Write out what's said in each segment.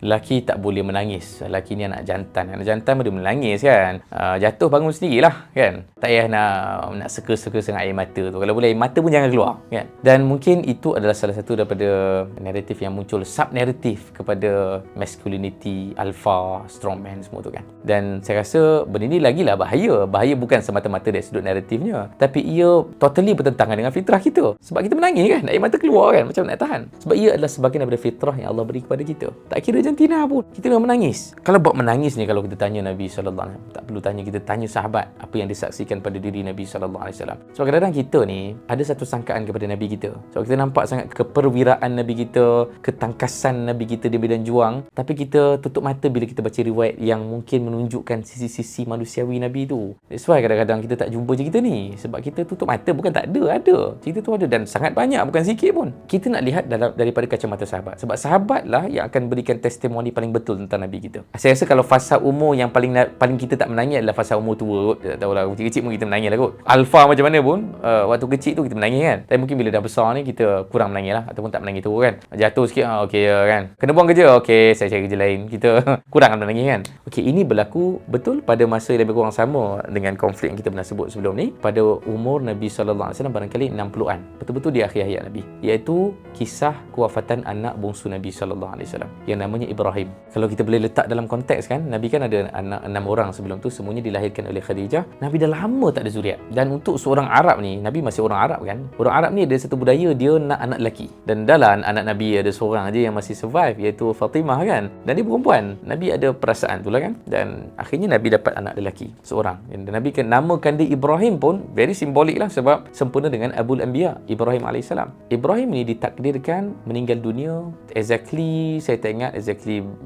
lelaki tak boleh menangis. Lelaki ni anak jantan. Anak jantan dia menangis kan. Uh, jatuh bangun sendirilah kan. Tak payah nak nak seka-seka sangat air mata tu. Kalau boleh air mata pun jangan keluar kan. Dan mungkin itu adalah salah satu daripada naratif yang muncul sub naratif kepada masculinity, alpha, strongman semua tu kan. Dan saya rasa benda ni lagilah bahaya. Bahaya bukan semata-mata dari sudut naratifnya, tapi ia totally bertentangan dengan fitrah kita. Sebab kita menangis kan, air mata keluar kan, macam nak tahan. Sebab ia adalah sebahagian daripada fitrah yang Allah beri kepada kita. Tak kira jantina pun, kita memang menangis. Kalau buat menangis ni kalau kita tanya Nabi sallallahu alaihi wasallam, tak perlu tanya kita tanya sahabat apa yang disaksikan pada diri Nabi sallallahu alaihi wasallam. Sebab kadang-kadang kita ni ada satu sangkaan kepada Nabi kita. Sebab kita nampak sangat keperwiraan Nabi kita, ketangkasan Nabi kita di medan juang, tapi kita tutup mata bila kita baca riwayat yang mungkin menunjukkan sisi-sisi manusiawi Nabi tu. That's why kadang-kadang kita tak jumpa cerita ni. Sebab kita tutup mata bukan tak ada, ada. Cerita tu ada dan sangat banyak bukan sikit pun. Kita nak lihat dalam daripada kacamata sahabat. Sebab sahabat lah yang akan berikan testimoni paling betul tentang Nabi kita. Saya rasa kalau fasa umur yang paling paling kita tak menangis adalah fasa umur tua. Tak tahulah kecil-kecil pun kita menangis lah kot. Alfa macam mana pun uh, waktu kecil tu kita menangis kan. Tapi mungkin bila dah besar ni kita kurang menangis lah ataupun tak menangis tu kan. Jatuh sikit ah okey ya kan. Kena buang kerja okey saya cari kerja lain. Kita kurang menangis kan. Okey ini berlaku betul pada masa yang lebih kurang sama dengan konflik yang kita pernah sebut sebelum ni pada umur Nabi wasallam barangkali 60-an. Betul-betul di akhir hayat Nabi. Iaitu kisah kewafatan anak bungsu Nabi wasallam yang namanya Ibrahim. Kalau kita boleh letak dalam konteks kan, Nabi kan ada anak enam orang sebelum tu semuanya dilahirkan oleh Khadijah. Nabi dah lama tak ada zuriat. Dan untuk seorang Arab ni, Nabi masih orang Arab kan. Orang Arab ni ada satu budaya dia nak anak lelaki. Dan dalam anak Nabi ada seorang aja yang masih survive iaitu Fatimah kan. Dan dia perempuan. Nabi ada perasaan tu lah kan. Dan akhirnya Nabi dapat anak lelaki seorang. Dan Nabi kan namakan dia Ibrahim pun very simbolik lah sebab sempurna dengan Abul Anbiya Ibrahim AS. Ibrahim ni ditakdirkan meninggal dunia exactly saya tak ingat exactly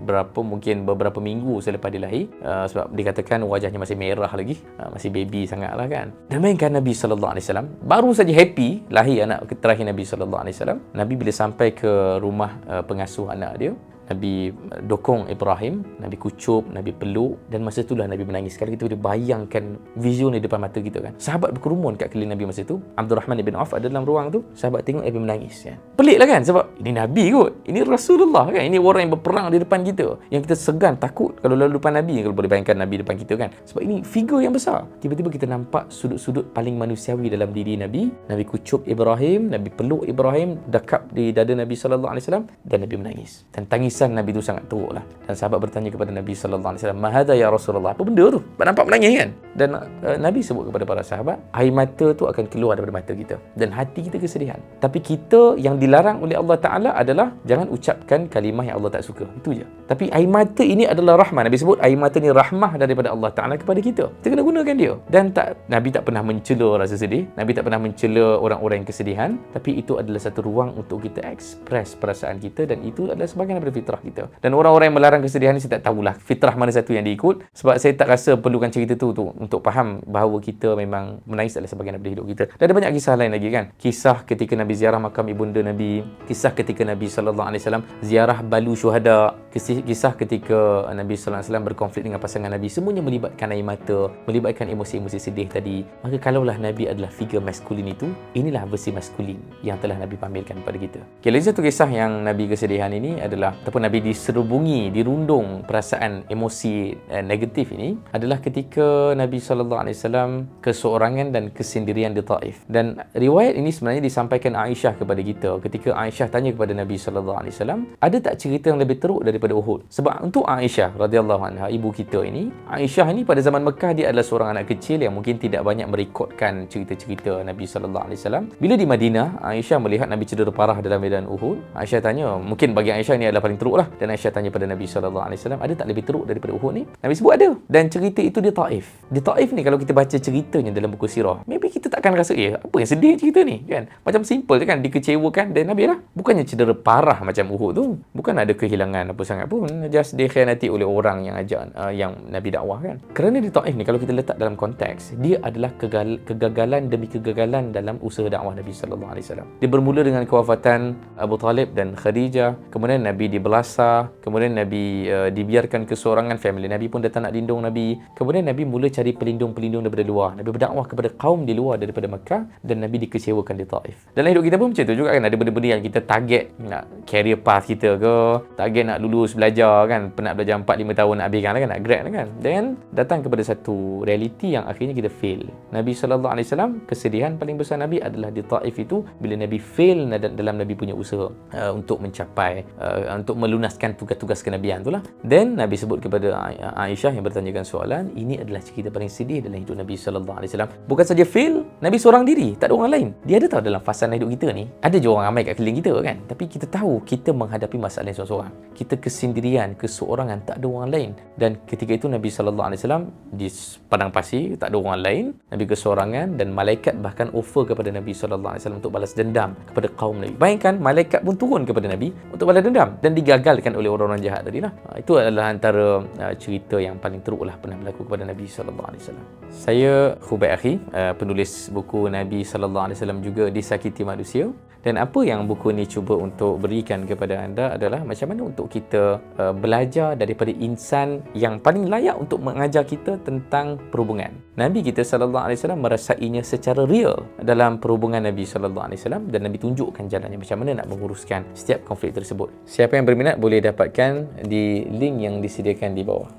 berapa mungkin beberapa minggu selepas dia lahir. Uh, sebab dikatakan wajahnya masih merah lagi. Uh, masih baby sangat lah kan dan mainkan Nabi SAW baru saja happy lahir anak terakhir Nabi SAW Nabi bila sampai ke rumah uh, pengasuh anak dia Nabi dokong Ibrahim, Nabi kucup, Nabi peluk dan masa itulah Nabi menangis. Sekarang kita boleh bayangkan vision di depan mata kita kan. Sahabat berkerumun kat keliling Nabi masa itu. Abdul Rahman bin Auf ada dalam ruang tu. Sahabat tengok Nabi menangis kan. Pelik lah kan sebab ini Nabi kot. Ini Rasulullah kan. Ini orang yang berperang di depan kita. Yang kita segan, takut kalau lalu depan Nabi. Kalau boleh bayangkan Nabi depan kita kan. Sebab ini figur yang besar. Tiba-tiba kita nampak sudut-sudut paling manusiawi dalam diri Nabi. Nabi kucup Ibrahim, Nabi peluk Ibrahim, dekap di dada Nabi SAW dan Nabi menangis. Dan tangis tangisan Nabi itu sangat teruk lah. Dan sahabat bertanya kepada Nabi wasallam, "Mahada ya Rasulullah?" Apa benda tu? Nampak menangis kan? Dan uh, Nabi sebut kepada para sahabat, air mata tu akan keluar daripada mata kita dan hati kita kesedihan. Tapi kita yang dilarang oleh Allah Taala adalah jangan ucapkan kalimah yang Allah tak suka. Itu je. Tapi air mata ini adalah rahmah. Nabi sebut air mata ni rahmah daripada Allah Taala kepada kita. Kita kena gunakan dia. Dan tak Nabi tak pernah mencela rasa sedih. Nabi tak pernah mencela orang-orang yang kesedihan, tapi itu adalah satu ruang untuk kita express perasaan kita dan itu adalah sebahagian daripada fitrah kita. Dan orang-orang yang melarang kesedihan ni saya tak tahulah fitrah mana satu yang diikut sebab saya tak rasa perlukan cerita tu tu untuk faham bahawa kita memang menangis adalah sebahagian daripada hidup kita. Dan ada banyak kisah lain lagi kan. Kisah ketika Nabi ziarah makam ibunda Nabi, kisah ketika Nabi sallallahu alaihi wasallam ziarah balu syuhada, kisah ketika Nabi sallallahu alaihi wasallam berkonflik dengan pasangan Nabi, semuanya melibatkan air mata, melibatkan emosi-emosi sedih tadi. Maka kalaulah Nabi adalah figure maskulin itu, inilah versi maskulin yang telah Nabi pamerkan kepada kita. Okay, lagi satu kisah yang Nabi kesedihan ini adalah ataupun Nabi diserubungi, dirundung perasaan emosi eh, negatif ini adalah ketika Nabi sallallahu alaihi wasallam keseorangan dan kesendirian di Taif. Dan riwayat ini sebenarnya disampaikan Aisyah kepada kita ketika Aisyah tanya kepada Nabi sallallahu alaihi wasallam, ada tak cerita yang lebih teruk daripada Uhud? Sebab untuk Aisyah radhiyallahu anha, ibu kita ini, Aisyah ini pada zaman Mekah dia adalah seorang anak kecil yang mungkin tidak banyak merekodkan cerita-cerita Nabi sallallahu alaihi wasallam. Bila di Madinah, Aisyah melihat Nabi cedera parah dalam medan Uhud. Aisyah tanya, mungkin bagi Aisyah ini adalah paling teruk lah. Dan Aisyah tanya pada Nabi sallallahu alaihi wasallam, ada tak lebih teruk daripada Uhud ni? Nabi sebut ada. Dan cerita itu di Taif. Di Taif ni kalau kita baca ceritanya dalam buku sirah, maybe kita takkan rasa, "Eh, apa yang sedih cerita ni?" kan? Macam simple je kan, dikecewakan dan Nabi lah. Bukannya cedera parah macam Uhud tu. Bukan ada kehilangan apa sangat pun. Just dikhianati oleh orang yang ajak uh, yang Nabi dakwah kan. Kerana di Taif ni kalau kita letak dalam konteks, dia adalah kegal- kegagalan demi kegagalan dalam usaha dakwah Nabi sallallahu alaihi wasallam. Dia bermula dengan kewafatan Abu Talib dan Khadijah, kemudian Nabi dibelasah, kemudian Nabi uh, dibiarkan kesorangan, family Nabi pun datang nak lindung Nabi. Kemudian Nabi mula cari pelindung-pelindung daripada luar. Nabi berdakwah kepada kaum di luar daripada Mekah dan Nabi dikecewakan di Taif. Dalam hidup kita pun macam tu juga kan ada benda-benda yang kita target nak career path kita ke, target nak lulus terus belajar kan penat belajar 4 5 tahun nak habiskan lah kan nak grad lah kan. Dan datang kepada satu realiti yang akhirnya kita fail. Nabi wasallam kesedihan paling besar Nabi adalah di Taif itu bila Nabi fail dalam Nabi punya usaha uh, untuk mencapai uh, untuk melunaskan tugas-tugas kenabian itulah dan Nabi sebut kepada Aisyah yang bertanyakan soalan ini adalah cerita paling sedih dalam hidup Nabi wasallam. Bukan saja fail Nabi seorang diri tak ada orang lain. Dia ada tahu dalam fasa hidup kita ni ada je orang ramai kat keliling kita kan. Tapi kita tahu kita menghadapi masalah seorang-seorang. Kita kesendirian keseorangan tak ada orang lain. Dan ketika itu Nabi sallallahu alaihi wasallam di padang pasir tak ada orang lain. Nabi keseorangan dan malaikat bahkan offer kepada Nabi sallallahu alaihi wasallam untuk balas dendam kepada kaum Nabi. Bayangkan malaikat pun turun kepada Nabi untuk balas dendam dan digagalkan oleh orang-orang jahat tadi lah ha, itu adalah antara uh, cerita yang paling teruk lah pernah berlaku kepada Nabi sallallahu alaihi wasallam. Saya Khubai Akhi uh, penulis buku Nabi sallallahu alaihi wasallam juga disakiti manusia. Dan apa yang buku ni cuba untuk berikan kepada anda adalah macam mana untuk kita uh, belajar daripada insan yang paling layak untuk mengajar kita tentang perhubungan. Nabi kita sallallahu alaihi wasallam merasainya secara real dalam perhubungan Nabi sallallahu alaihi wasallam dan Nabi tunjukkan jalannya macam mana nak menguruskan setiap konflik tersebut. Siapa yang berminat boleh dapatkan di link yang disediakan di bawah.